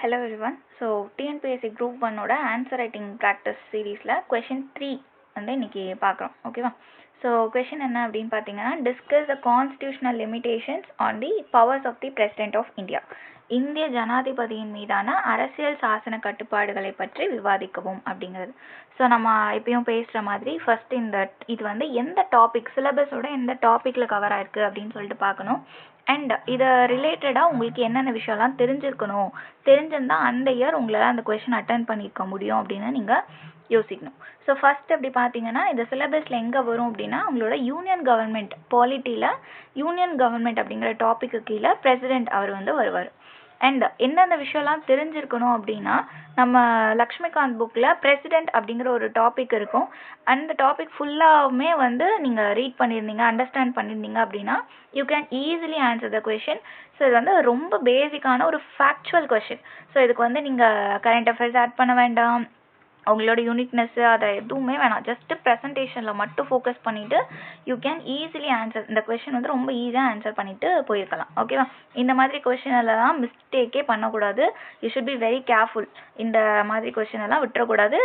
Hello everyone so TNPSC group ஒன்னோட answer writing practice சீரீஸில் question three வந்து இன்னைக்கு பார்க்குறோம். ஓகேவா ஸோ கொஷின் என்ன அப்படின்னு பார்த்தீங்கன்னா discuss the constitutional limitations on the powers of the president of India இந்திய ஜனாதிபதியின் மீதான அரசியல் சாசன கட்டுப்பாடுகளை பற்றி விவாதிக்கவும் அப்படிங்கிறது. ஸோ நம்ம எப்பயும் பேசுகிற மாதிரி ஃபர்ஸ்ட் இந்த இது வந்து எந்த டாபிக் சிலபஸோட எந்த டாப்பிக்கில் கவர் ஆயிருக்கு அப்படின்னு சொல்லிட்டு பார்க்கணும். அண்ட் இதை ரிலேட்டடாக உங்களுக்கு என்னென்ன விஷயம்லாம் தெரிஞ்சிருக்கணும் தெரிஞ்சிருந்தால் அந்த இயர் உங்களால் அந்த கொஷின் அட்டன் பண்ணியிருக்க முடியும் அப்படின்னு நீங்கள் யோசிக்கணும். ஸோ ஃபஸ்ட் அப்படி பார்த்தீங்கன்னா இந்த சிலபஸில் எங்கே வரும் அப்படின்னா உங்களோட யூனியன் கவர்மெண்ட் பாலிட்டியில் யூனியன் கவர்மெண்ட் அப்படிங்கிற டாப்பிக்கு கீழே பிரசிடென்ட் அவர் வந்து வருவார். அண்ட் எந்தெந்த விஷயம்லாம் தெரிஞ்சிருக்கணும் அப்படின்னா நம்ம லக்ஷ்மிகாந்த் புக்கில் பிரசிடென்ட் அப்படிங்கிற ஒரு டாபிக் இருக்கும். அந்த டாபிக் ஃபுல்லாகவுமே வந்து நீங்கள் ரீட் பண்ணியிருந்தீங்க அண்டர்ஸ்டாண்ட் பண்ணியிருந்தீங்க அப்படின்னா you can easily answer the question so இது வந்து ரொம்ப பேசிக்கான ஒரு ஃபேக்சுவல் கொஷின் ஸோ இதுக்கு வந்து நீங்கள் கரண்ட் அஃபேர்ஸ் ஆட் பண்ண வேண்டாம். அவங்களோட யூனிக்னஸ்ஸு அதை எதுவுமே வேணாம். ஜஸ்ட் ப்ரெசன்டேஷனில் மட்டும் ஃபோக்கஸ் பண்ணிவிட்டு யூ கேன் ஈஸிலி ஆன்சர் இந்த கொஷின் வந்து ரொம்ப ஈஸியாக ஆன்சர் பண்ணிவிட்டு போயிருக்கலாம். ஓகேவா இந்த மாதிரி கொஷினெல்லாம் மிஸ்டேக்கே பண்ணக்கூடாது. You should be very careful இந்த மாதிரி கொஷின் எல்லாம் விட்டுறக்கூடாது.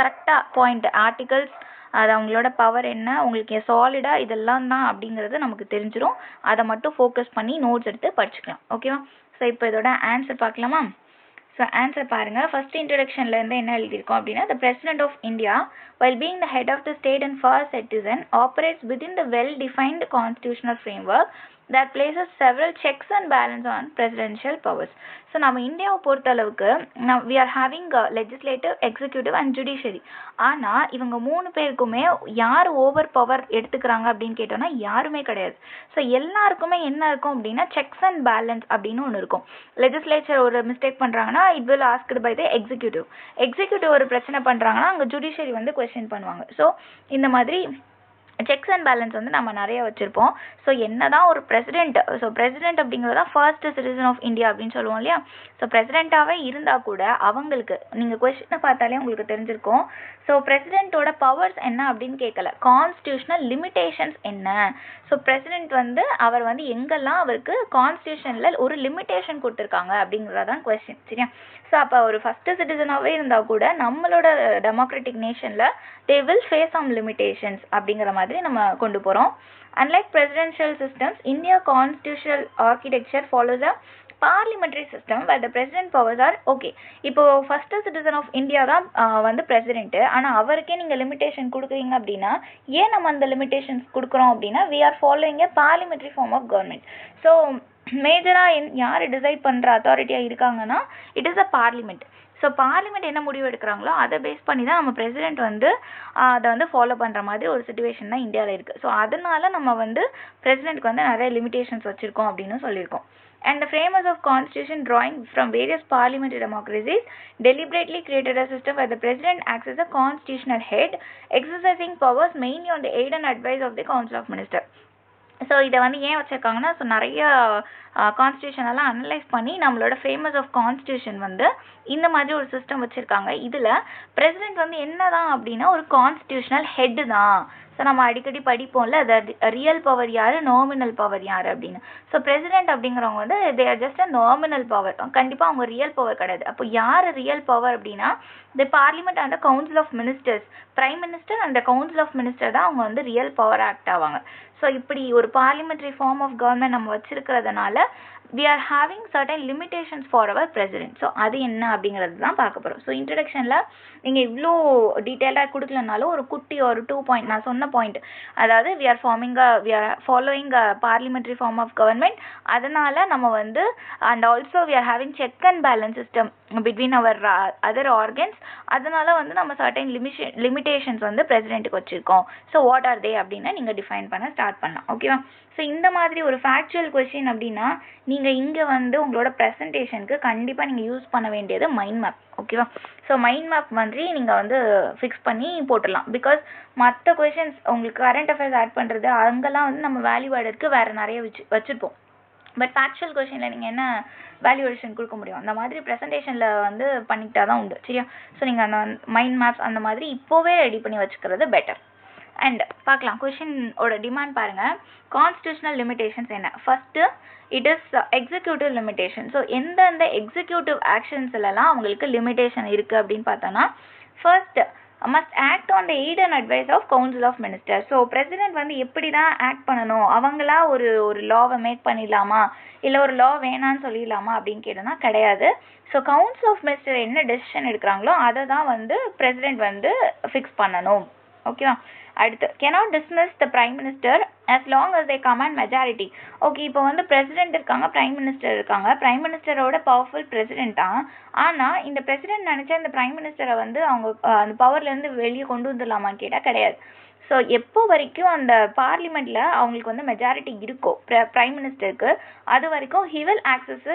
கரெக்டாக பாயிண்ட் ஆர்டிகல்ஸ் அது அவங்களோட பவர் என்ன உங்களுக்கு சாலிடாக இதெல்லாம் தான் அப்படிங்கிறது நமக்கு தெரிஞ்சிடும் அதை மட்டும் ஃபோக்கஸ் பண்ணி நோட்ஸ் எடுத்து படிச்சுக்கலாம். ஓகேவா ஸோ இப்போ இதோட ஆன்சர் பார்க்கலாமா? ஸோ ஆன்சர் பாருங்கள் ஃபஸ்ட் இன்ட்ரடக்ஷன்லேருந்து என்ன எழுதியிருக்கோம் அப்படின்னா the president of India well being the head of the state and first citizen operates within the well defined constitutional framework that places several checks and balance on presidential powers so நம்ம இந்தியாவை பொறுத்தளவுக்கு we are having legislative executive and judiciary ஆனால் இவங்க மூணு பேருக்குமே யார் over power எடுத்துக்கிறாங்க அப்படின்னு கேட்டோம்னா யாருமே கிடையாது. ஸோ எல்லாருக்குமே என்ன இருக்கும் அப்படின்னா செக்ஸ் அண்ட் பேலன்ஸ் அப்படின்னு ஒன்று இருக்கும். லெஜிஸ்லேச்சர் ஒரு மிஸ்டேக் பண்ணுறாங்கன்னா it will asked by the executive executive ஒரு பிரச்சனை பண்ணுறாங்கன்னா அங்கே ஜுடிஷியரி வந்து கொஸ்டின் பண்ணுவாங்க. ஸோ இந்த மாதிரி செக்ஸ் அண்ட் பேலன்ஸ் வந்து நம்ம நிறைய வச்சுருப்போம். ஸோ என்ன தான் ஒரு பிரசிடென்ட் ஸோ பிரசிடென்ட் அப்படிங்கிறது தான் ஃபர்ஸ்ட் சிட்டிசன் ஆஃப் இந்தியா அப்படின்னு சொல்லுவோம் இல்லையா? ஸோ பிரசிடெண்ட்டாகவே இருந்தால் கூட அவங்களுக்கு நீங்கள் கொஷினை பார்த்தாலே உங்களுக்கு தெரிஞ்சிருக்கும். ஸோ பிரசிடெண்ட்டோட பவர்ஸ் என்ன அப்படின்னு கேட்கல. கான்ஸ்டியூஷனல் லிமிட்டேஷன்ஸ் என்ன? ஸோ பிரசிடெண்ட் வந்து அவர் வந்து எங்கெல்லாம் அவருக்கு கான்ஸ்டியூஷனில் ஒரு லிமிட்டேஷன் கொடுத்துருக்காங்க அப்படிங்கிறதான் கொஸ்டின் சரியா? ஸோ அப்போ ஒரு ஃபஸ்ட்டு சிட்டிசனாகவே இருந்தால் கூட நம்மளோட democratic நேஷனில் they will face some limitations அப்படிங்கிற மாதிரி நம்ம கொண்டு போகிறோம் unlike presidential systems India constitutional architecture follows a parliamentary system where the president powers are okay இப்போது ஃபஸ்ட்டு சிட்டிசன் ஆஃப் இந்தியா தான் வந்து பிரசிடென்ட்டு ஆனால் அவருக்கே நீங்கள் லிமிடேஷன் கொடுக்குறீங்க அப்படின்னா ஏன் நம்ம அந்த லிமிடேஷன்ஸ் கொடுக்குறோம் அப்படின்னா we are following a parliamentary form of government so மேஜராக என் யார் டிசைட் பண்ணுற அத்தாரிட்டியாக இருக்காங்கன்னா it is a parliament so parliament என்ன முடிவு எடுக்கிறாங்களோ அதை பேஸ் பண்ணி தான் நம்ம பிரசிடென்ட் வந்து அதை வந்து ஃபாலோ பண்ணுற மாதிரி ஒரு சுச்சுவேஷன் தான் இந்தியாவில் இருக்குது ஸோ அதனால நம்ம வந்து பிரசிடென்ட்க்கு வந்து நிறைய லிமிடேஷன்ஸ் வச்சுருக்கோம் அப்படின்னு சொல்லியிருக்கோம் and the framers of constitution drawing from various parliamentary democracies deliberately created a system where the president acts as a constitutional head exercising powers mainly on the aid and advice of the council of ministers so இதை வந்து ஏன் வச்சுருக்காங்கன்னா so நிறைய கான்ஸ்டியூஷனெல்லாம் analyse பண்ணி நம்மளோட famous of constitution வந்து இந்த மாதிரி ஒரு சிஸ்டம் வச்சுருக்காங்க. இதில் பிரசிடென்ட் வந்து என்ன தான் அப்படின்னா ஒரு கான்ஸ்டியூஷனல் ஹெட்டு தான். ஸோ நம்ம அடிக்கடி படிப்போம்ல த ரியல் பவர் யார்? நாமினல் பவர் யார் அப்படின்னு. ஸோ பிரசிடென்ட் அப்படிங்கிறவங்க வந்து they are just a nominal power கண்டிப்பாக அவங்க ரியல் பவர் கிடையாது. அப்போ யார் ரியல் பவர் அப்படின்னா the parliament and council of ministers prime minister and council of minister தான் அவங்க வந்து ரியல் பவர் ஆக்ட் ஆவாங்க. ஸோ இப்படி ஒரு பார்லிமெண்ட்ரி ஃபார்ம் ஆஃப் கவர்மெண்ட் நம்ம வச்சிருக்கிறதுனால we are having certain limitations for our president so அது என்ன அப்படிங்கிறது தான் பார்க்க போகிறோம் ஸோ இன்ட்ரடக்ஷனில் நீங்கள் இவ்வளோ டீட்டெயிலாக கொடுக்கலனாலும் ஒரு குட்டி ஒரு டூ பாயிண்ட் நான் சொன்ன பாயிண்ட் அதாவது we are forming a we are following a parliamentary form of government அதனால் நம்ம வந்து and also we are having check and balance system between our other organs அதனால வந்து நம்ம சர்டைன் லிமிஷன் லிமிடேஷன்ஸ் வந்து பிரசிடென்ட்டுக்கு வச்சுருக்கோம். ஸோ வாட் ஆர் தே அப்படின்னா நீங்கள் டிஃபைன் பண்ண ஸ்டார்ட் பண்ணலாம். ஓகேவா ஸோ இந்த மாதிரி ஒரு ஃபேக்சுவல் கொஷின் அப்படின்னா நீங்கள் இங்கே வந்து உங்களோட ப்ரெசன்டேஷனுக்கு கண்டிப்பாக நீங்கள் யூஸ் பண்ண வேண்டியது மைண்ட் மேப் ஓகேவா ஸோ மைண்ட் மேப் மாதிரி நீங்கள் வந்து ஃபிக்ஸ் பண்ணி போட்டுடலாம். பிகாஸ் மற்ற கொஷின்ஸ் உங்களுக்கு கரண்ட் அஃபேர்ஸ் ஆட் பண்ணுறது அங்கெல்லாம் வந்து நம்ம வேல்யூ ஆடருக்கு வேறு நிறைய வச்சு வச்சுருப்போம். பட் ஃபேக்சுவல் கொஷினில் நீங்கள் என்ன வேல்யூவேஷன் கொடுக்க முடியும்? அந்த மாதிரி ப்ரெசன்டேஷனில் வந்து பண்ணிக்கிட்டா தான் உண்டு சரியா? ஸோ நீங்கள் அந்த மைண்ட் மேப்ஸ் அந்த மாதிரி இப்போவே ரெடி பண்ணி வச்சுக்கிறது பெட்டர் அண்ட் பார்க்கலாம். கொஷினோட டிமாண்ட் பாருங்கள் கான்ஸ்டியூஷனல் லிமிடேஷன்ஸ் என்ன? First it is executive limitation so எந்தெந்த எக்ஸிக்யூட்டிவ் ஆக்ஷன்ஸ்லலாம் அவங்களுக்கு லிமிடேஷன் இருக்குது அப்படின்னு பார்த்தோன்னா first must act on the aid and advice of council of minister so president வந்து எப்படி தான் ஆக்ட் பண்ணணும்? அவங்களா ஒரு ஒரு லாவை மேக் பண்ணிடலாமா? இல்லை ஒரு லா வேணான்னு சொல்லிடலாமா? அப்படின்னு கேட்டோம்னா கிடையாது. ஸோ கவுன்சில் ஆஃப் மினிஸ்டர் என்ன டெசிஷன் எடுக்கிறாங்களோ அதை தான் வந்து பிரசிடென்ட் வந்து ஃபிக்ஸ் பண்ணணும். ஓகேவா அடுத்து cannot dismiss the prime minister as long as they command majority okay இப்போ வந்து பிரசிடென்ட் இருக்காங்க பிரைம் மினிஸ்டர் இருக்காங்க. பிரைம் மினிஸ்டரோட பவர்ஃபுல் பிரசிடென்ட் தான் ஆனால் இந்த பிரசிடென்ட் நினச்சா இந்த பிரைம் மினிஸ்டரை வந்து அவங்க அந்த பவர்லேருந்து வெளியே கொண்டு வந்துடலாமான்னு கேட்டால் கிடையாது. ஸோ எப்போ வரைக்கும் அந்த பார்லிமெண்ட்டில் அவங்களுக்கு வந்து மெஜாரிட்டி இருக்கோ ப்ர பிரைம் மினிஸ்டருக்கு அது வரைக்கும் he will access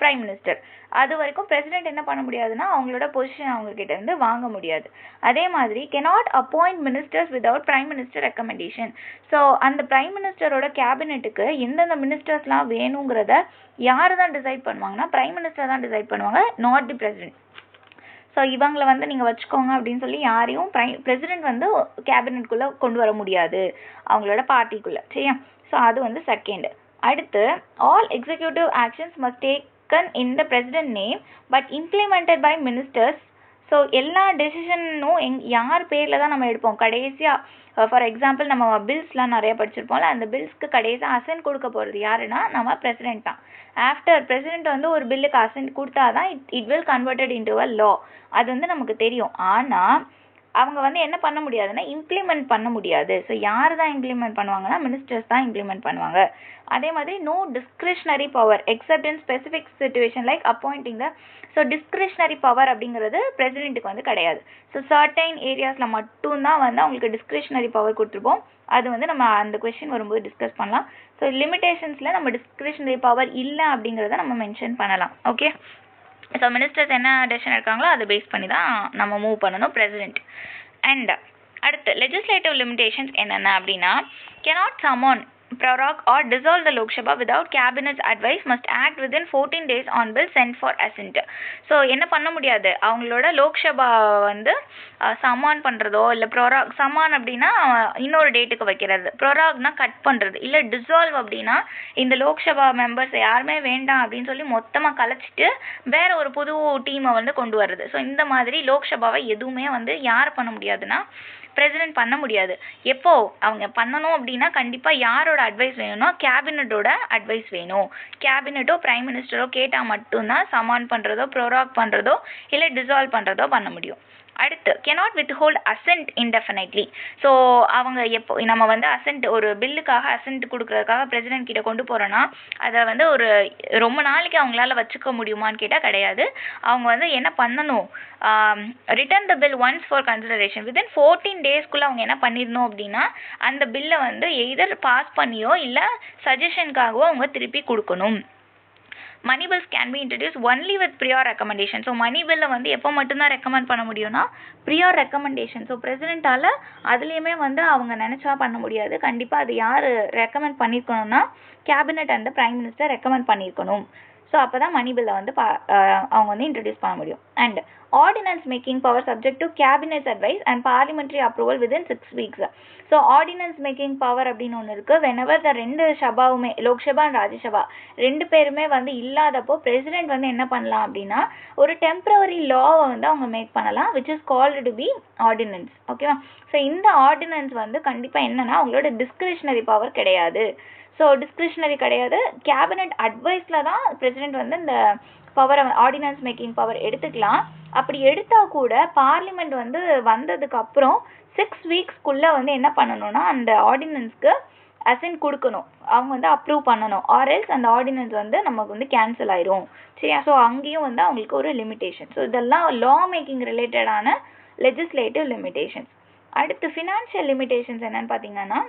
prime minister அது வரைக்கும் பிரசிடென்ட் என்ன பண்ண முடியாதுன்னா அவங்களோட பொசிஷன் அவங்கக்கிட்ட இருந்து வாங்க முடியாது. அதே மாதிரி cannot appoint ministers without prime minister recommendation so அந்த பிரைம் மினிஸ்டரோட கேபினெட்டுக்கு எந்தெந்த மினிஸ்டர்ஸ்லாம் வேணுங்கிறத யார் தான் டிசைட் பண்ணுவாங்கன்னா பிரைம் மினிஸ்டர் தான் டிசைட் பண்ணுவாங்க நாட் தி பிரசிடென்ட் ஸோ இவங்களை வந்து நீங்கள் வச்சுக்கோங்க அப்படின்னு சொல்லி யாரையும் ப்ரை பிரசிடென்ட் வந்து கேபினெட்குள்ளே கொண்டு வர முடியாது. அவங்களோட பார்ட்டிக்குள்ளே சரியா? ஸோ அது வந்து செகண்ட் அடுத்து all executive actions must taken in the president name but implemented by ministers so எல்லா டெசிஷனும் எங் யார் பேரில் தான் நம்ம எடுப்போம்? கடைசியாக ஃபார் எக்ஸாம்பிள் நம்ம பில்ஸ்லாம் நிறைய படிச்சிருப்போம்ல அந்த பில்ஸ்க்கு கடைசியாக அசென்ட் கொடுக்க போகிறது யாருன்னா நம்ம பிரசிடென்ட் தான். ஆஃப்டர் பிரசிடென்ட் வந்து ஒரு பில்லுக்கு அசென்ட் கொடுத்தா தான் it it will converted into a law அது வந்து நமக்கு தெரியும். ஆனால் அவங்க வந்து என்ன பண்ண முடியாதுன்னா இம்ப்ளிமெண்ட் பண்ண முடியாது. ஸோ யார் தான் இம்ப்ளிமெண்ட் பண்ணுவாங்கன்னா மினிஸ்டர்ஸ் தான் இம்ப்ளிமெண்ட் பண்ணுவாங்க. அதே மாதிரி no discretionary power except in specific situation like appointing the so discretionary power அப்படிங்கிறது பிரசிடென்ட்டுக்கு வந்து கிடையாது. ஸோ சர்டைன் ஏரியாஸில் மட்டும்தான் வந்து அவங்களுக்கு டிஸ்கிரிஷ்னரி பவர் கொடுத்துருப்போம். அது வந்து நம்ம அந்த கொஷின் வரும்போது டிஸ்கஸ் பண்ணலாம். ஸோ லிமிடேஷன்ஸில் நம்ம டிஸ்கிரிஷ்னரி பவர் இல்லை அப்படிங்கிறத நம்ம மென்ஷன் பண்ணலாம். ஓகே ஸோ மினிஸ்டர்ஸ் என்ன டெசிஷன் எடுக்காங்களோ அதை பேஸ் பண்ணி தான் நம்ம மூவ் பண்ணணும் பிரசிடென்ட் அண்ட் அடுத்து லெஜிஸ்லேட்டிவ் லிமிடேஷன்ஸ் என்னென்ன அப்படின்னா cannot summon prorogue or dissolve the Lok Sabha without cabinet's advice must act within 14 days on bill sent for assent. So என்ன பண்ண முடியாது? அவங்களோட லோக்சபா வந்து சமான் பண்ணுறதோ இல்லை ப்ரொராக் சமான் அப்படின்னா இன்னொரு டேட்டுக்கு வைக்கிறது. ப்ரொராக்னா கட் பண்ணுறது இல்லை டிசால்வ் அப்படின்னா இந்த லோக்சபா மெம்பர்ஸ் யாருமே வேண்டாம் அப்படின்னு சொல்லி மொத்தமாக கலைச்சிட்டு வேற ஒரு புது டீமை வந்து கொண்டு வர்றது. ஸோ இந்த மாதிரி லோக்சபாவை எதுவுமே வந்து யார் பண்ண முடியாதுன்னா பிரசிடென்ட் பண்ண முடியாது. எப்போ அவங்க பண்ணணும் அப்படின்னா கண்டிப்பாக யாரோட அட்வைஸ் வேணும்னா கேபினட்டோட அட்வைஸ் வேணும். கேபினட்டோ பிரைம் மினிஸ்டரோ கேட்டால் மட்டும்தான் சமான் பண்ணுறதோ ப்ரோராக் பண்ணுறதோ இல்லை டிசால்வ் பண்ணுறதோ பண்ண முடியும். அடுத்து cannot withhold assent indefinitely so அவங்க எப்போ நம்ம வந்து அசென்ட் ஒரு பில்லுக்காக அசென்ட் கொடுக்கறதுக்காக பிரசிடென்ட் கிட்ட கொண்டு போகிறோன்னா அதை வந்து ஒரு ரொம்ப நாளைக்கு அவங்களால வச்சுக்க முடியுமான்னு கேட்டால் கிடையாது. அவங்க வந்து என்ன பண்ணணும்? Return the bill once for consideration within fourteen டேஸ்க்குள்ளே அவங்க என்ன பண்ணிடணும் அப்படின்னா அந்த பில்லை வந்து எய்தர் பாஸ் பண்ணியோ இல்லை சஜஷனுக்காகவோ அவங்க திருப்பி கொடுக்கணும். Money bills can be introduce only with prior recommendation so money பில்லை வந்து எப்போ மட்டும்தான் ரெக்கமெண்ட் பண்ண முடியும்னா ப்ரியார் ரெக்கமெண்டேஷன் ஸோ பிரசிடென்ட்டால் அதுலேயுமே வந்து அவங்க நினச்சா பண்ண முடியாது. கண்டிப்பாக அது யார் recommend பண்ணியிருக்கணும்னா cabinet and prime minister recommend பண்ணியிருக்கணும் ஸோ அப்போ தான் மணி பில்லை வந்து பா அவங்க வந்து இன்ட்ரடியூஸ் பண்ண முடியும். And ordinance making power subject to cabinet advice and parliamentary approval within six weeks so ordinance making power அப்படின்னு ஒன்று இருக்குது வெனவர் த ரெண்டு சபாவுமே லோக்சபா அண்ட் ராஜ்யசபா ரெண்டு பேருமே வந்து இல்லாதப்போ பிரசிடென்ட் வந்து என்ன பண்ணலாம் அப்படின்னா ஒரு டெம்ப்ரவரி லாவை வந்து அவங்க மேக் பண்ணலாம் which is called to be ordinance ஓகேவா ஸோ இந்த ஆர்டினன்ஸ் வந்து கண்டிப்பாக என்னென்னா அவங்களோட டிஸ்கிரிஷனரி பவர் கிடையாது. ஸோ டிஸ்கிரிஷனரி கிடையாது. கேபினெட் அட்வைஸில் தான் பிரசிடெண்ட் வந்து இந்த பவரை ஆர்டினன்ஸ் மேக்கிங் பவர் எடுத்துக்கலாம். அப்படி எடுத்தால் கூட பார்லிமெண்ட் வந்து வந்ததுக்கப்புறம் சிக்ஸ் வீக்ஸ்க்குள்ளே வந்து என்ன பண்ணணும்னா அந்த ஆர்டினன்ஸ்க்கு அசென்ட் கொடுக்கணும். அவங்க வந்து அப்ரூவ் பண்ணணும். ஆர்எல்ஸ் அந்த ஆர்டினன்ஸ் வந்து நமக்கு வந்து கேன்சல் ஆயிரும். சரியா? ஸோ அங்கேயும் வந்து அவங்களுக்கு ஒரு லிமிடேஷன் ஸோ இதெல்லாம் லா மேக்கிங் ரிலேட்டடான லெஜிஸ்லேட்டிவ் லிமிடேஷன்ஸ் அடுத்து ஃபினான்ஷியல் லிமிடேஷன்ஸ் என்னன்னு பார்த்தீங்கன்னா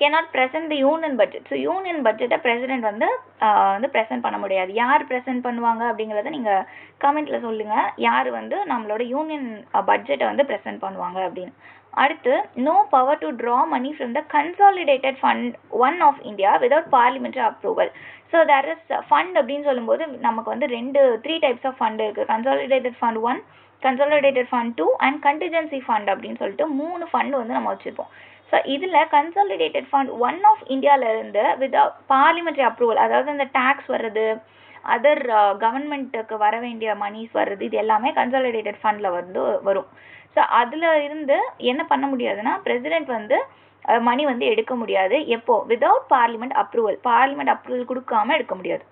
cannot present the union budget so union பட்ஜெட்டை பிரசிடென்ட் வந்து வந்து ப்ரெசென்ட் பண்ண முடியாது. யார் ப்ரெசென்ட் பண்ணுவாங்க அப்படிங்கிறத நீங்கள் கமெண்ட்டில் சொல்லுங்கள் யார் வந்து நம்மளோட யூனியன் பட்ஜெட்டை வந்து ப்ரெசென்ட் பண்ணுவாங்க அப்படின்னு. அடுத்து no power to draw money from the consolidated fund one of India without parliamentary approval so there is fund அப்படின்னு சொல்லும்போது நமக்கு வந்து ரெண்டு த்ரீ டைப்ஸ் ஆஃப் ஃபண்ட் இருக்குது consolidated fund one consolidated fund two and contingency fund அப்படின்னு சொல்லிட்டு மூணு fund வந்து நம்ம வச்சுருப்போம். ஸோ இதில் கன்சாலிடேட்டட் ஃபண்ட் ஒன் ஆஃப் இந்தியாவிலேருந்து வித்வுட் பார்லிமெண்ட்ரி அப்ரூவல் அதாவது இந்த டேக்ஸ் வர்றது அதர் கவர்மெண்ட்டுக்கு uh, வர வேண்டிய மணிஸ் வர்றது இது எல்லாமே கன்சாலிடேட்டட் ஃபண்டில் வந்து வரும். ஸோ அதில் இருந்து என்ன பண்ண முடியாதுன்னா பிரசிடென்ட் வந்து uh, மணி வந்து எடுக்க முடியாது. எப்போ? Without parliament approval parliament approval கொடுக்காம எடுக்க முடியாது.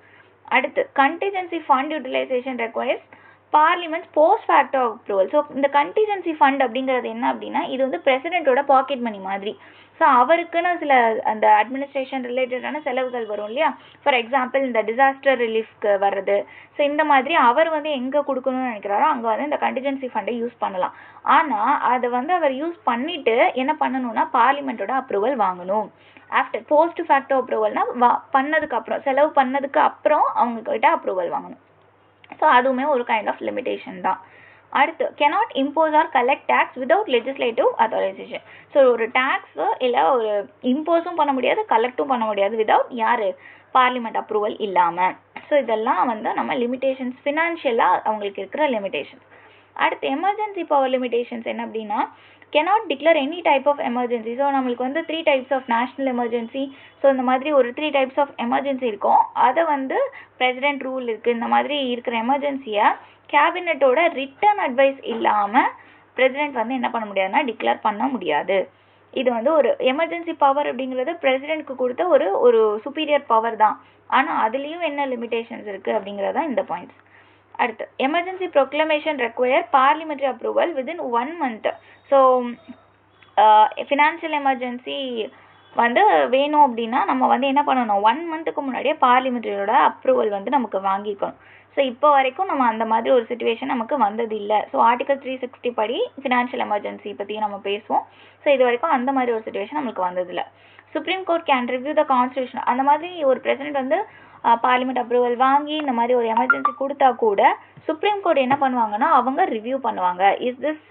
அடுத்து contingency fund utilization requires parliament's post facto approval so இந்த கண்டிஜென்சி ஃபண்ட் அப்படிங்கிறது என்ன அப்படின்னா இது வந்து பிரசிடென்ட்டோட பாக்கெட் மணி மாதிரி. ஸோ அவருக்குன்னு சில அந்த அட்மினிஸ்ட்ரேஷன் ரிலேட்டடான செலவுகள் வரும் இல்லையா? ஃபார் எக்ஸாம்பிள் இந்த டிசாஸ்டர் ரிலீஃப்க்கு வர்றது. ஸோ இந்த மாதிரி அவர் வந்து எங்கே கொடுக்கணும்னு நினைக்கிறாரோ அங்கே வந்து இந்த கண்டிஜென்சி ஃபண்டை யூஸ் பண்ணலாம். ஆனால் அதை வந்து அவர் யூஸ் பண்ணிவிட்டு என்ன பண்ணணும்னா பார்லிமெண்ட்டோட அப்ரூவல் வாங்கணும். ஆஃப்டர் போஸ்ட் ஃபேக்டோ அப்ரூவல்னால் வா பண்ணதுக்கு அப்புறம் செலவு பண்ணதுக்கு அப்புறம் அவங்கக்கிட்ட அப்ரூவல் வாங்கணும். ஸோ அதுவுமே ஒரு கைண்ட் ஆஃப் லிமிடேஷன் தான். அடுத்து cannot impose or collect tax without legislative authorization so ஒரு டேக்ஸு இல்லை ஒரு இம்போஸும் பண்ண முடியாது கலெக்டும் பண்ண முடியாது விதவுட் யார்? பார்லிமெண்ட் அப்ரூவல் இல்லாமல் ஸோ இதெல்லாம் வந்து நம்ம லிமிடேஷன்ஸ் ஃபினான்ஷியலாக அவங்களுக்கு இருக்கிற லிமிடேஷன்ஸ் அடுத்து எமர்ஜென்சி பவர் லிமிடேஷன்ஸ் என்ன அப்படின்னா cannot declare any type of emergency so நம்மளுக்கு வந்து three types of national emergency so இந்த மாதிரி ஒரு த்ரீ டைப்ஸ் ஆஃப் எமர்ஜென்சி இருக்கும். அதை வந்து பிரசிடென்ட் ரூல் இருக்குது இந்த மாதிரி இருக்கிற எமர்ஜென்சியை கேபினட்டோட ரிட்டன் அட்வைஸ் இல்லாமல் பிரசிடென்ட் வந்து என்ன பண்ண முடியாதுன்னா டிக்ளேர் பண்ண முடியாது. இது வந்து ஒரு எமர்ஜென்சி பவர் அப்படிங்கிறது பிரசிடென்ட்க்கு கொடுத்த ஒரு ஒரு சுப்பீரியர் பவர் தான். ஆனால் அதுலேயும் என்ன லிமிடேஷன்ஸ் இருக்குது அப்படிங்கிறது தான் இந்த பாயிண்ட்ஸ் அடுத்து emergency proclamation require parliamentary approval within one month so financial emergency வந்து வேணும் அப்படின்னா நம்ம வந்து என்ன பண்ணணும்? ஒன் மந்த்துக்கு முன்னாடியே பார்லிமெண்ட்ரியோட அப்ரூவல் வந்து நமக்கு வாங்கிக்கணும். ஸோ இப்போ வரைக்கும் நம்ம அந்த மாதிரி ஒரு சுச்சுவேஷன் நமக்கு வந்தது இல்லை ஸோ ஆர்டிகல் த்ரீ சிக்ஸ்டி படி ஃபினான்ஷியல் எமர்ஜென்சி பற்றி நம்ம பேசுவோம். ஸோ இது வரைக்கும் அந்த மாதிரி ஒரு சுச்சுவேஷன் நம்மளுக்கு வந்ததில்லை. Supreme court can review the constitution அந்த மாதிரி ஒரு பிரசிடென்ட் வந்து பார்லிமெண்ட் அப்ரூவல் வாங்கி இந்த மாதிரி ஒரு எமர்ஜென்சி கொடுத்தா கூட சுப்ரீம் கோர்ட் என்ன பண்ணுவாங்கன்னா அவங்க ரிவ்யூ பண்ணுவாங்க. இஸ் திஸ்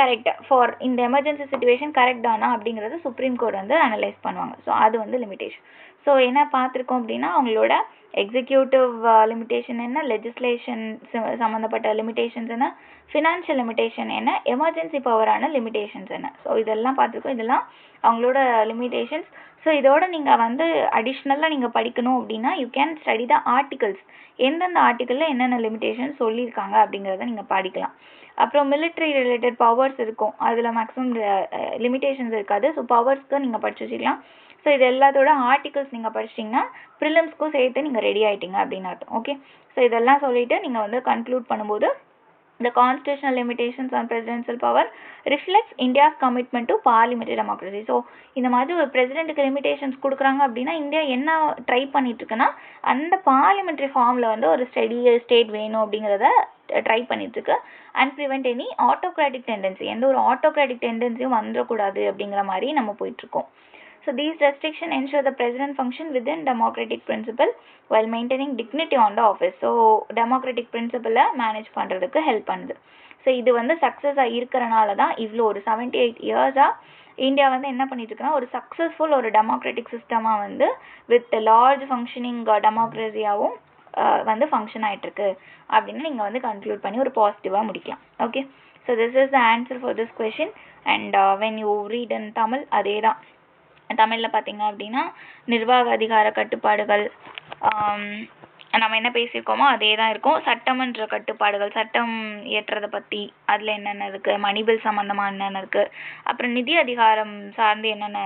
கரெக்ட் ஃபார் இந்த எமர்ஜென்சி சுச்சுவேஷன் கரெக்ட் தானா அப்படிங்கிறத சுப்ரீம் கோர்ட் வந்து அனலைஸ் பண்ணுவாங்க. ஸோ அது வந்து லிமிடேஷன் ஸோ என்ன பார்த்துருக்கோம் அப்படின்னா அவங்களோட எக்ஸிக்யூட்டிவ் லிமிடேஷன் uh, என்ன லெஜிஸ்லேஷன் சம்மந்தப்பட்ட லிமிடேஷன்ஸ் என்ன ஃபினான்ஷியல் லிமிடேஷன் என்ன எமர்ஜென்சி பவரான லிமிடேஷன்ஸ் என்ன. ஸோ இதெல்லாம் பார்த்துருக்கோம். இதெல்லாம் அவங்களோட லிமிடேஷன்ஸ் ஸோ இதோட நீங்கள் வந்து அடிஷ்னலாக நீங்கள் படிக்கணும் அப்படின்னா you can study the articles எந்தெந்த ஆர்டிக்கலில் என்னென்ன லிமிடேஷன் சொல்லியிருக்காங்க அப்படிங்கிறத நீங்கள் படிக்கலாம். அப்புறம் மிலிட்ரி ரிலேட்டட் பவர்ஸ் இருக்கும். அதில் மேக்ஸிமம் லிமிடேஷன்ஸ் இருக்காது. ஸோ பவர்ஸ்க்கு நீங்கள் படிச்சு வச்சுக்கலாம். ஸோ இது எல்லாத்தோட ஆர்டிகல்ஸ் நீங்கள் படிச்சிட்டிங்கன்னா ப்ரிலிம்ஸ்க்கும் சேர்த்து நீங்கள் ரெடி ஆகிட்டீங்க அப்படின்னு அர்த்தம். ஓகே ஸோ இதெல்லாம் சொல்லிவிட்டு நீங்கள் வந்து கன்க்ளூட் பண்ணும்போது The constitutional limitations on presidential power reflects India's commitment to parliamentary democracy. So இந்த மாதிரி ஒரு பிரசிடென்ட்டுக்கு லிமிடேஷன்ஸ் கொடுக்குறாங்க அப்படின்னா இந்தியா என்ன ட்ரை பண்ணிட்டு இருக்குன்னா அந்த பார்லிமெண்ட்ரி ஃபார்மில் வந்து ஒரு ஸ்டெடி ஸ்டேட் வேணும் அப்படிங்கிறத try பண்ணிட்டுருக்கு. And prevent any autocratic tendency எந்த ஒரு ஆட்டோக்ராட்டிக் டெண்டன்சியும் வந்துடக்கூடாது அப்படிங்கிற மாதிரி நம்ம போயிட்டுருக்கோம். So these restrictions ensure the president function within democratic principle while maintaining dignity on the office. So democratic principle manage பண்ணுறதுக்கு ஹெல்ப் பண்ணுது. ஸோ இது வந்து சக்ஸஸாக இருக்கிறனால தான் இவ்வளோ ஒரு செவன்ட்டி எயிட் இயர்ஸாக இந்தியா வந்து என்ன பண்ணிட்டுருக்குன்னா ஒரு சக்ஸஸ்ஃபுல் ஒரு டெமோக்ராட்டிக் சிஸ்டமாக வந்து வித் லார்ஜ் ஃபங்க்ஷனிங் டெமோக்ரஸியாகவும் வந்து ஃபங்க்ஷன் ஆகிட்டுருக்கு அப்படின்னு நீங்கள் வந்து கன்க்ளூட் பண்ணி ஒரு பாசிட்டிவாக முடிக்கலாம். Okay so this is the answer for this question and when you read in Tamil அதே தான். தமிழில் பார்த்தீங்க அப்படின்னா நிர்வாக அதிகார கட்டுப்பாடுகள் நம்ம என்ன பேசியிருக்கோமோ அதே தான் இருக்கும். சட்டமன்ற கட்டுப்பாடுகள் சட்டம் இயற்றதை பற்றி அதில் என்னென்ன இருக்குது மணிபில் சம்மந்தமாக என்னென்ன இருக்குது அப்புறம் நிதி அதிகாரம் சார்ந்து என்னென்ன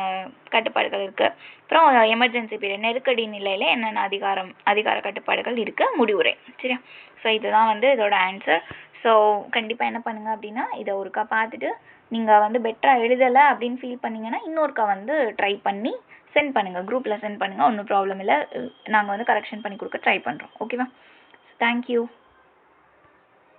கட்டுப்பாடுகள் இருக்குது அப்புறம் எமர்ஜென்சி பீரியட் நெருக்கடி நிலையில் என்னென்ன அதிகாரம் அதிகார கட்டுப்பாடுகள் இருக்குது முடிவுரை. சரியா? ஸோ இதுதான் வந்து இதோட ஆன்சர் ஸோ கண்டிப்பாக என்ன பண்ணுங்கள் அப்படின்னா இதை ஒருக்கா பார்த்துட்டு நீங்கள் வந்து பெட்டராக எழுதலை அப்படின்னு ஃபீல் பண்ணீங்கன்னா இன்னொருக்கா வந்து ட்ரை பண்ணி சென்ட் பண்ணுங்கள் குரூப்பில் சென்ட் பண்ணுங்கள் ஒன்றும் ப்ராப்ளம் இல்லை. நாங்கள் வந்து கரெக்ஷன் பண்ணி கொடுக்க ட்ரை பண்ணுறோம் ஓகேவா தேங்க்யூ